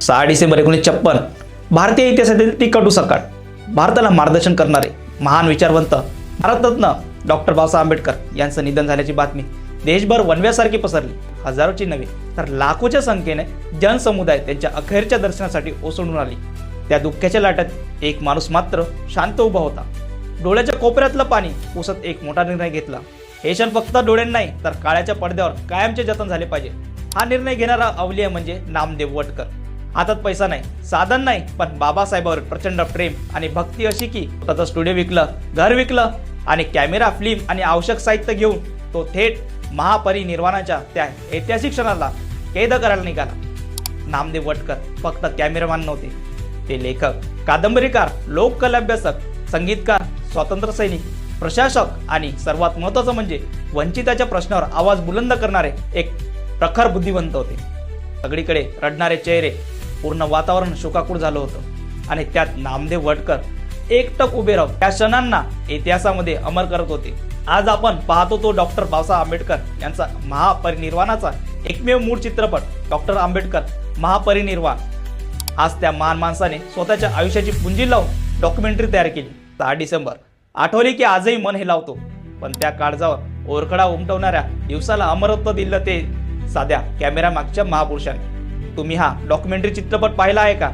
सहा डिसेंबर एकोणीसशे छप्पन भारतीय इतिहासातील ती कटू सकाळ भारताला मार्गदर्शन करणारे महान विचारवंत भारतरत्न डॉक्टर बाबासाहेब आंबेडकर यांचं निधन झाल्याची बातमी देशभर वनव्यासारखी पसरली. हजारोची नव्हे तर लाखोच्या संख्येने जनसमुदाय त्यांच्या अखेरच्या दर्शनासाठी ओसंडून आली. त्या दुःखाच्या लाटात एक माणूस मात्र शांत उभा होता. डोळ्याच्या कोपऱ्यातलं पाणी पुसत एक मोठा निर्णय घेतला. हे क्षण फक्त डोळ्यां नाही तर काळ्याच्या पडद्यावर कायमचे जतन झाले पाहिजे. हा निर्णय घेणारा अवलिया म्हणजे नामदेव वटकर. हातात पैसा नाही साधन नाही पण बाबासाहेबावर प्रचंड प्रेम आणि भक्ती अशी की त्याचं स्टुडिओ विकलं घर विकलं आणि कॅमेरा फिल्म आणि आवश्यक साहित्य घेऊन तो थेट महापरिनिर्वाणाच्या त्या ऐतिहासिक क्षणाला कैद करायला निघाला. नामदेव वटकर फक्त कॅमेरामॅन नव्हते. ते लेखक कादंबरीकार लोककलाभ्यासक संगीतकार स्वातंत्र्य सैनिक प्रशासक आणि सर्वात महत्त्वाचं म्हणजे वंचिताच्या प्रश्नावर आवाज बुलंद करणारे एक प्रखर बुद्धिवंत होते. सगळीकडे रडणारे चेहरे पूर्ण वातावरण शोकाकूळ झालं होतं. आणि त्यात नामदेव वटकर एकटक उभे राहून त्या क्षणांना इतिहासामध्ये अमर करत होते. आज आपण पाहतो तो डॉक्टर बाबासाहेब आंबेडकर यांचा महापरिनिर्वाणाचा एकमेव मूळ चित्रपट डॉक्टर आंबेडकर महापरिनिर्वाण. आज त्या महान माणसाने स्वतःच्या आयुष्याची पुंजी लावून डॉक्युमेंटरी तयार केली. सहा डिसेंबर. आठवले की आजही मन हे लावतो. पण त्या काळजावर ओरखडा उमटवणाऱ्या दिवसाला अमरत्व दिलं ते साध्या कॅमेरा मागच्या महापुरुषाने. तुम्ही हा डॉक्युमेंटरी चित्रपट पाहिला आहे का?